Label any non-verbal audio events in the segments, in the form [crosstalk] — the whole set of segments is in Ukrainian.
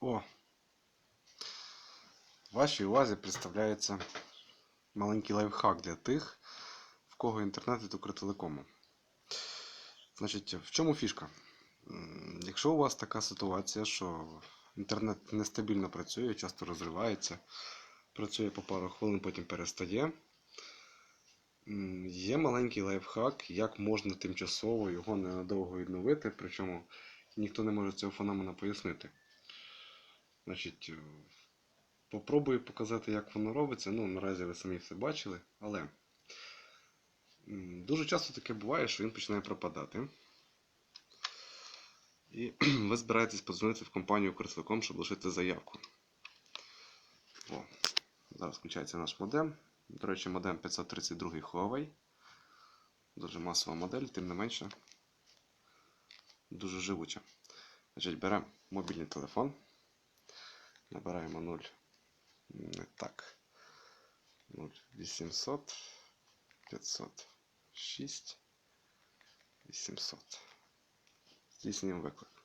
О! Вашій увазі представляється маленький лайфхак для тих, в кого інтернет від Укртелекому. Значить, в чому фішка? Якщо у вас така ситуація, що інтернет нестабільно працює, часто розривається, працює по пару хвилин, потім перестає. Є маленький лайфхак, як можна тимчасово його ненадовго відновити, причому ніхто не може цього феномена пояснити. Значить, е, попробую показати, як воно робиться. Ну, наразі ви самі все бачили, але дуже часто таке буває, що він починає пропадати. І [clears throat] ви збираєтесь подзвонити в компанію Укртелеком, щоб лишити заявку. О, зараз включається наш модем. До речі, модем 532 Huawei. Дуже масова модель, тим не менше. Дуже живуча. Значить, беремо мобільний телефон. Набираємо 0. Не так. 0800 506 800. Здійснюємо виклик.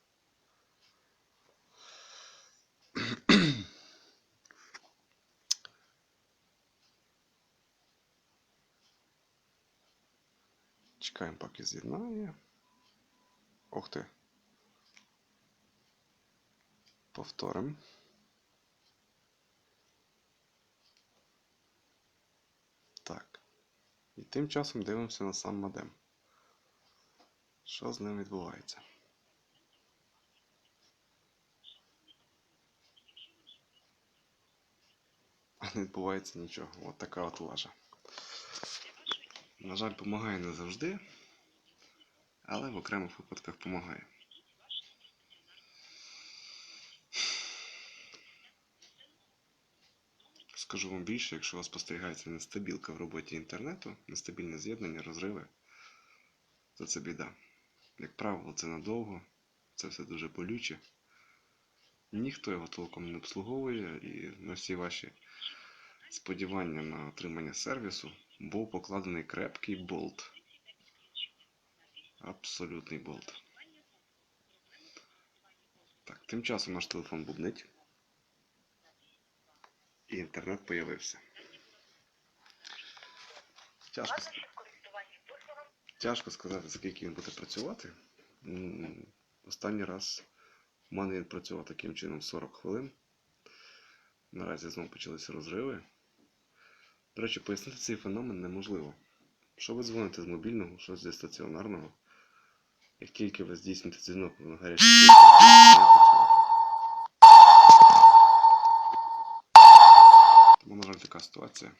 Чекаємо, поки з'єднає. Ух ти. Повторимо. І тим часом дивимося на сам модем. Що з ним відбувається? А не відбувається нічого. От така от лажа. На жаль, допомагає не завжди, але в окремих випадках допомагає. Скажу вам більше, якщо у вас спостерігається нестабілка в роботі інтернету, нестабільне з'єднання, розриви, то це біда. Як правило, це надовго, це все дуже болюче. Ніхто його толком не обслуговує, і на всі ваші сподівання на отримання сервісу був покладений крепкий болт. Абсолютний болт. Так, тим часом наш телефон бубнить. Інтернет появився. Тяжко, тяжко сказати, скільки він буде працювати. Останній раз в мене він працював таким чином 40 хвилин. Наразі знову почалися розриви. До речі, пояснити цей феномен неможливо. Що ви дзвоните з мобільного, що зі стаціонарного, як тільки ви здійсните дзвінок на гарячий ситуація.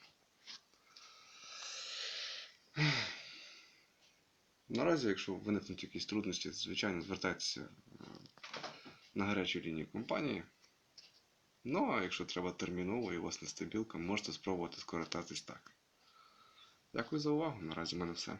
Наразі, якщо виникнуть якісь трудності, звичайно, звертайтеся е, на гарячу лінію компанії. Ну, а якщо треба терміново і у вас нестабілка, можете спробувати скористатись так. Дякую за увагу. Наразі в мене все.